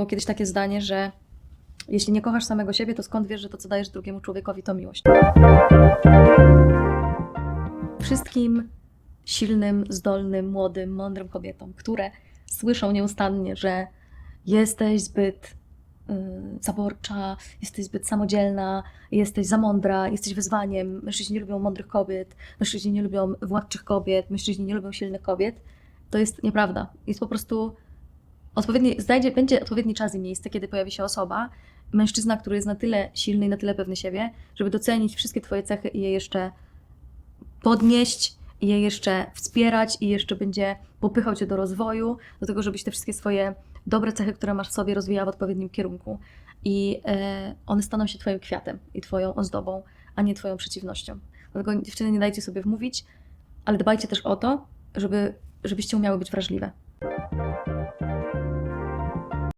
Było kiedyś takie zdanie, że jeśli nie kochasz samego siebie, to skąd wiesz, że to, co dajesz drugiemu człowiekowi, to miłość? Wszystkim silnym, zdolnym, młodym, mądrym kobietom, które słyszą nieustannie, że jesteś zbyt y, zaborcza, jesteś zbyt samodzielna, jesteś za mądra, jesteś wyzwaniem, mężczyźni nie lubią mądrych kobiet, mężczyźni nie lubią władczych kobiet, mężczyźni nie lubią silnych kobiet, to jest nieprawda. Jest po prostu odpowiedni, znajdzie, będzie odpowiedni czas i miejsce, kiedy pojawi się osoba, mężczyzna, który jest na tyle silny i na tyle pewny siebie, żeby docenić wszystkie Twoje cechy i je jeszcze podnieść, i je jeszcze wspierać, i jeszcze będzie popychał Cię do rozwoju, do tego, żebyś te wszystkie swoje dobre cechy, które masz w sobie, rozwijała w odpowiednim kierunku. I e, one staną się Twoim kwiatem i Twoją ozdobą, a nie Twoją przeciwnością. Dlatego dziewczyny nie dajcie sobie wmówić, ale dbajcie też o to, żeby, żebyście umiały być wrażliwe.